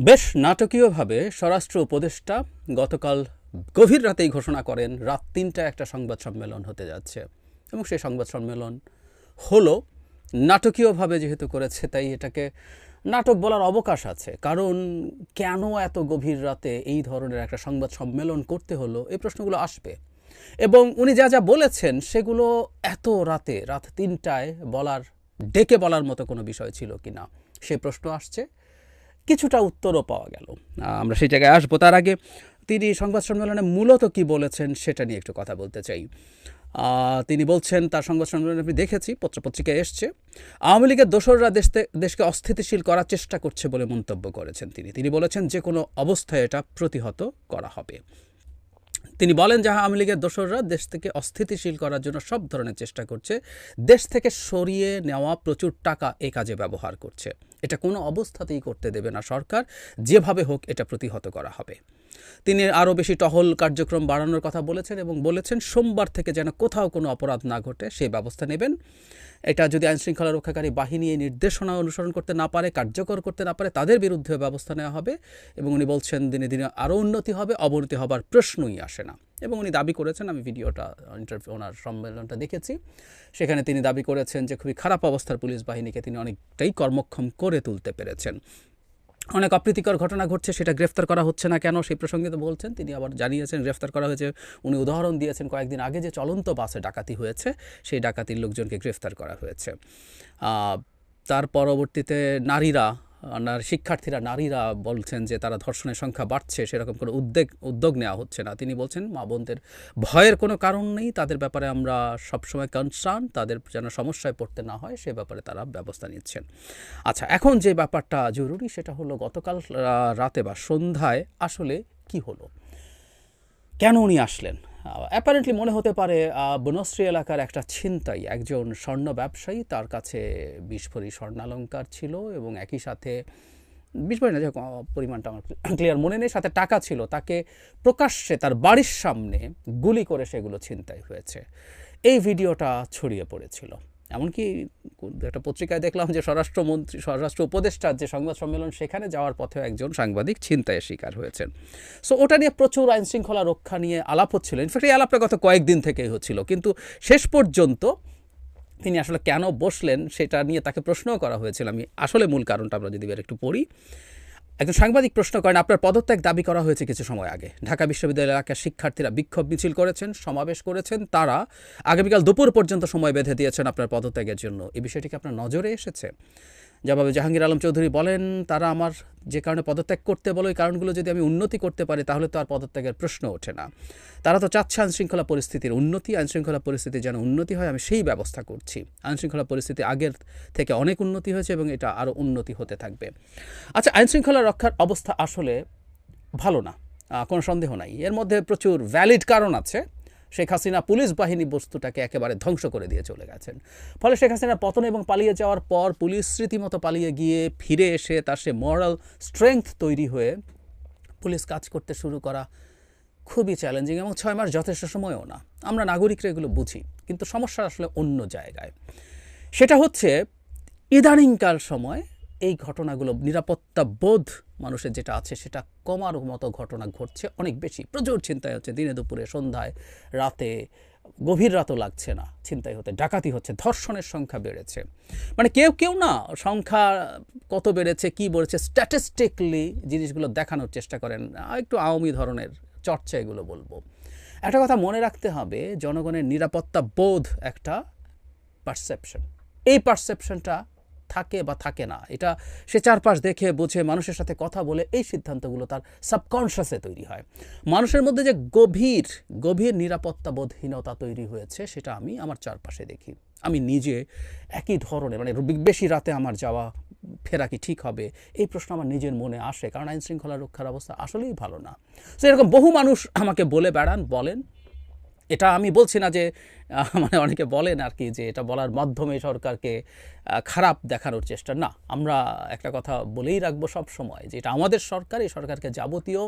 বেশ নাটকীয়ভাবে স্বরাষ্ট্র উপদেষ্টা গতকাল গভীর রাতেই ঘোষণা করেন, রাত তিনটায় একটা সংবাদ সম্মেলন হতে যাচ্ছে। এবং সেই সংবাদ সম্মেলন হলো নাটকীয়ভাবে যেহেতু করেছে, তাই এটাকে নাটক বলার অবকাশ আছে। কারণ কেন এত গভীর রাতে এই ধরনের একটা সংবাদ সম্মেলন করতে হলো, এই প্রশ্নগুলো আসবে। এবং উনি যা যা বলেছেন, সেগুলো এত রাতে, রাত তিনটায় বলার, ডেকে বলার মতো কোনো বিষয় ছিল কি না সেই প্রশ্ন আসছে। কিছুটা উত্তরও পাওয়া গেল। আমরা সেই জায়গায় আসব। তার আগে তিনি সংবাদ সম্মেলনে মূলত কি বলেছেন সেটা নিয়ে একটু কথা বলতে চাই। তিনি বলছেন, তার সংবাদ সম্মেলনে আমি দেখেছি পত্রপত্রিকায় এসছে, আওয়ামী লীগের দোসররা দেশতে দেশকে অস্থিতিশীল করার চেষ্টা করছে বলে মন্তব্য করেছেন তিনি। তিনি বলেছেন যে কোনো অবস্থায় এটা প্রতিহত করা হবে। তিনি বলেন যে আওয়ামী লীগের দোসররা দেশ থেকে অস্থিতিশীল করার জন্য সব ধরনের চেষ্টা করছে। দেশ থেকে সরিয়ে নেওয়া প্রচুর টাকা এ কাজে ব্যবহার করছে। এটা কোনো অবস্থাতেই করতে দেবে না সরকার। যেভাবে হোক এটা প্রতিহত করা হবে। তিনি আরও বেশি টহল কার্যক্রম বাড়ানোর কথা বলেছেন এবং বলেছেন, সোমবার থেকে যেন কোথাও কোনো অপরাধ না ঘটে সেই ব্যবস্থা নেবেন। এটা যদি আইনশৃঙ্খলা রক্ষাকারী বাহিনী এই নির্দেশনা অনুসরণ করতে না পারে, কার্যকর করতে না পারে, তাদের বিরুদ্ধে ব্যবস্থা নেওয়া হবে এবং উনি বলছেন দিনে দিনে আরও উন্নতি হবে, অবনতি হবার প্রশ্নই আসে না। এবং উনি দাবি করেছেন, আমি ভিডিওটা ইন্টারভিউ ওনার সম্মেলনটা দেখেছি, সেখানে তিনি দাবি করেছেন যে খুবই খারাপ অবস্থার পুলিশ বাহিনীকে তিনি অনেকটাই কর্মক্ষম করে তুলতে পেরেছেন। অনেক অপ্রীতিকর ঘটনা ঘটছে, সেটা গ্রেফতার করা হচ্ছে না কেন? সেই প্রসঙ্গে তো বলছেন, তিনি আবার জানিয়েছেন, গ্রেফতার করা হয়েছে। উনি উদাহরণ দিয়েছেন কয়েকদিন আগে যে চলন্ত বাসে ডাকাতি হয়েছে, সেই ডাকাতির লোকজনকে গ্রেফতার করা হয়েছে। তার পরবর্তীতে নারীরা নার শিক্ষার্থীরা, নারীরা বলছেন যে তারা ধর্ষণের সংখ্যা বাড়ছে, সেরকম কোনো উদ্যোগ উদ্যোগ নেওয়া হচ্ছে না। তিনি বলছেন, মা বোনদের ভয়ের কোনো কারণ নেই, তাদের ব্যাপারে আমরা সবসময় কনসার্ন তাদের যেন সমস্যায় পড়তে না হয়, সে ব্যাপারে তারা ব্যবস্থা নিচ্ছেন। আচ্ছা এখন যে ব্যাপারটা জরুরি, সেটা হলো গতকাল রাতে বা সন্ধ্যায় আসলে কি হলো? কেন উনি আসলেন? অ্যাপারেন্টলি মনে হতে পারে বনশ্রী এলাকার একটা ছিনতাই। একজন স্বর্ণ ব্যবসায়ী তার কাছে বিস্ফোরী স্বর্ণালঙ্কার ছিল এবং একই সাথে বিস্ফোরী না যে পরিমাণটা আমার ক্লিয়ার মনে নেই, সাথে টাকা ছিল। তাকে প্রকাশ্যে তার বাড়ির সামনে গুলি করে সেগুলো ছিনতাই হয়েছে। এই ভিডিওটা ছড়িয়ে পড়েছিল। এমনকি একটা পত্রিকায় দেখলাম যে স্বরাষ্ট্রমন্ত্রী, স্বরাষ্ট্র উপদেষ্টার যে সংবাদ সম্মেলন, সেখানে যাওয়ার পথেও একজন সাংবাদিক ছিনতাইয়ের শিকার হয়েছেন। সো ওটা নিয়ে প্রচুর আইন শৃঙ্খলা রক্ষা নিয়ে আলাপ হচ্ছিল। ইনফ্যাক্ট এই আলাপটা গত কয়েকদিন থেকেই হচ্ছিল। কিন্তু শেষ পর্যন্ত তিনি আসলে কেন বসলেন, সেটা নিয়ে তাকে প্রশ্নও করা হয়েছিল। আমি আসলে মূল কারণটা আমরা যদি একটু পড়ি। একজন সাংবাদিক প্রশ্ন করেন, আপনার পদত্যাগ দাবি করা হয়েছে কিছু সময় আগে। ঢাকা বিশ্ববিদ্যালয় এলাকার শিক্ষার্থীরা বিক্ষোভ মিছিল করেছেন, সমাবেশ করেছেন। তারা আগামীকাল দুপুর পর্যন্ত সময় বেঁধে দিয়েছেন আপনার পদত্যাগের জন্য। এই বিষয়টিকে আপনার নজরে এসেছে? জবাবে জাহাঙ্গীর আলম চৌধুরী বলেন, তারা আমার যে কারণে পদত্যাগ করতে বলো, এই কারণগুলো যদি আমি উন্নতি করতে পারি, তাহলে তো আর পদত্যাগের প্রশ্ন ওঠে না। তারা তো চাচ্ছে আইনশৃঙ্খলা পরিস্থিতির উন্নতি, আইনশৃঙ্খলা পরিস্থিতি যেন উন্নতি হয়, আমি সেই ব্যবস্থা করছি। আইনশৃঙ্খলা পরিস্থিতি আগের থেকে অনেক উন্নতি হয়েছে এবং এটা আরও উন্নতি হতে থাকবে। আচ্ছা আইনশৃঙ্খলা রক্ষার অবস্থা আসলে ভালো না কোনো সন্দেহ নাই। এর মধ্যে প্রচুর ভ্যালিড কারণ আছে। শেখ হাসিনা পুলিশ বাহিনী বস্তুটাকে একেবারে ধ্বংস করে দিয়ে চলে গেছেন। ফলে শেখ হাসিনার পতন এবং পালিয়ে যাওয়ার পর পুলিশ রীতিমতো পালিয়ে গিয়ে ফিরে এসে তার সে মরাল স্ট্রেংথ তৈরি হয়ে পুলিশ কাজ করতে শুরু করা খুবই চ্যালেঞ্জিং এবং ছয় মাস যথেষ্ট সময়ও না। আমরা নাগরিকরা এগুলো বুঝি, কিন্তু সমস্যা আসলে অন্য জায়গায়। সেটা হচ্ছে, ইদানিংকাল সময় এই ঘটনাগুলো নিরাপত্তা বোধ মানুষের যেটা আছে সেটা কমার মতো ঘটনা ঘটছে, অনেক বেশি। প্রচুর চিন্তায় হচ্ছে দিনে দুপুরে, সন্ধ্যায়, রাতে। গভীর রাতও লাগছে না, ছিনতাই হতে, ডাকাতি হচ্ছে, ধর্ষণের সংখ্যা বেড়েছে। মানে কেউ কেউ না, সংখ্যা কত বেড়েছে, কি বলেছে স্ট্যাটিস্টিকলি জিনিসগুলো দেখানোর চেষ্টা করেন। একটু আওয়ামী ধরনের চর্চা এগুলো বলব। একটা কথা মনে রাখতে হবে, জনগণের নিরাপত্তা বোধ একটা পারসেপশন এই পারসেপশনটা থাকে বা থাকে না। এটা সে চারপাশ দেখে, বুঝে, মানুষের সাথে কথা বলে, এই সিদ্ধান্তগুলো তার সাবকনশাসে তৈরি হয়। মানুষের মধ্যে যে গভীর গভীর নিরাপত্তা বোধহীনতা তৈরি হয়েছে, সেটা আমি আমার চারপাশে দেখি। আমি নিজে একই ধরনের মানে বেশি রাতে আমার যাওয়া, ফেরা কি ঠিক হবে? এই প্রশ্ন আমার নিজের মনে আসে, কারণ আইন শৃঙ্খলা রক্ষার অবস্থা আসলেই ভালো না। তো এরকম বহু মানুষ আমাকে বলে বেড়ান, বলেন এটা আমি বলছি না যে মানে অনেকে বলেন আর কি যে এটা বলার মাধ্যমে সরকারকে খারাপ দেখানোর চেষ্টা। না, আমরা একটা কথা বলেই রাখব সব সময় যে এটা আমাদের সরকার, এই সরকারকে যাবতীয়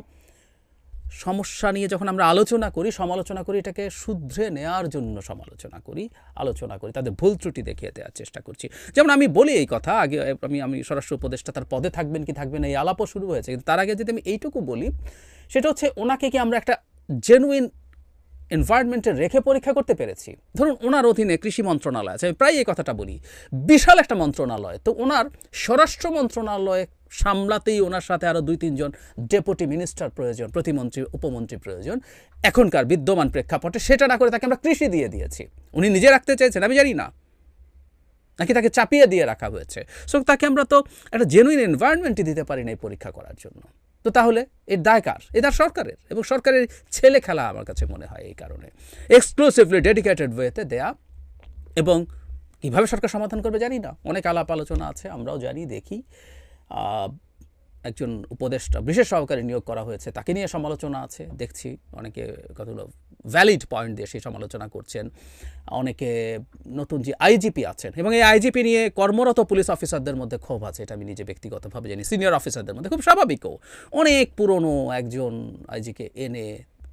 সমস্যা নিয়ে যখন আমরা আলোচনা করি, সমালোচনা করি, এটাকে শুধরে নেয়ার জন্য সমালোচনা করি, আলোচনা করি, তাদের ভুল ত্রুটি দেখিয়ে দেওয়ার চেষ্টা করছি। যেমন আমি বলি এই কথা, আগে আমি আমি স্বরাষ্ট্র উপদেষ্টা তার পদে থাকবেন কি থাকবেন এই আলাপও শুরু হয়েছে। কিন্তু তার আগে যদি আমি এইটুকু বলি, সেটা হচ্ছে ওনাকে কি আমরা একটা জেনুইন এনভায়রনমেন্টে রেখে পরীক্ষা করতে পেরেছি। ধরুন, ওনার অধীনে কৃষি মন্ত্রণালয় আছে, আমি প্রায় এই কথাটা বলি। বিশাল একটা মন্ত্রণালয়, তো ওনার স্বরাষ্ট্র মন্ত্রণালয় সামলাতেই ওনার সাথে আরও দুই তিনজন ডেপুটি মিনিস্টার প্রয়োজন, প্রতিমন্ত্রী, উপমন্ত্রী প্রয়োজন। এখনকার বিদ্যমান প্রেক্ষাপটে সেটা না করে তাকে আমরা কৃষি দিয়ে দিয়েছি। উনি নিজে রাখতে চাইছেন আমি জানি না। নাকি তাকে চাপিয়ে দিয়ে রাখা হয়েছে। সো তাকে আমরা তো একটা জেনুইন এনভায়রনমেন্টই দিতে পারি না এই পরীক্ষা করার জন্য। তো তাহলে এর দায় কার? এ দায় সরকারের এবং সরকারের ছেলে খেলা আমার কাছে মনে হয় এই কারণে। এক্সক্লুসিভলি ডেডিকেটেড ওয়েতে দেয়া এবং কীভাবে সরকার সমাধান করবে জানি না। অনেক আলাপ আলোচনা আছে, আমরাও জানি, দেখি। একজন উপদেষ্টা বিশেষ সহকারী নিয়োগ করা হয়েছে, তাকে নিয়ে সমালোচনা আছে, দেখছি অনেকে কতগুলো ভ্যালিড পয়েন্ট দিয়ে সেই সমালোচনা করছেন। অনেকে নতুন যে আইজিপি আছেন, এবং এই আইজিপি নিয়ে কর্মরত পুলিশ অফিসারদের মধ্যে ক্ষোভ আছে, এটা আমি নিজে ব্যক্তিগতভাবে জানি। সিনিয়র অফিসারদের মধ্যে, খুব স্বাভাবিকও। অনেক পুরনো একজন আইজিকে এনে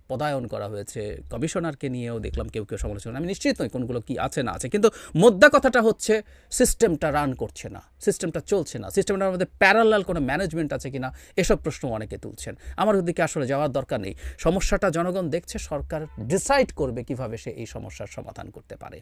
পদায়ন করা হয়েছে। কমিশনারকে নিয়েও দেখলাম কেউ কেউ সমালোচনা আমি নিশ্চিত নই কোনগুলো কি আছে না আছে। কিন্তু মোদ্দা কথাটা হচ্ছে সিস্টেমটা রান করছে না সিস্টেমটা চলছে না। সিস্টেমটার মধ্যে প্যারালাল কোনো ম্যানেজমেন্ট আছে কি না এসব প্রশ্ন অনেকে তুলছেন। আমার ওদিকে আসলে যাওয়ার দরকার নেই। সমস্যাটা জনগণ দেখছে, সরকার ডিসাইড করবে কীভাবে সে এই সমস্যার সমাধান করতে পারে।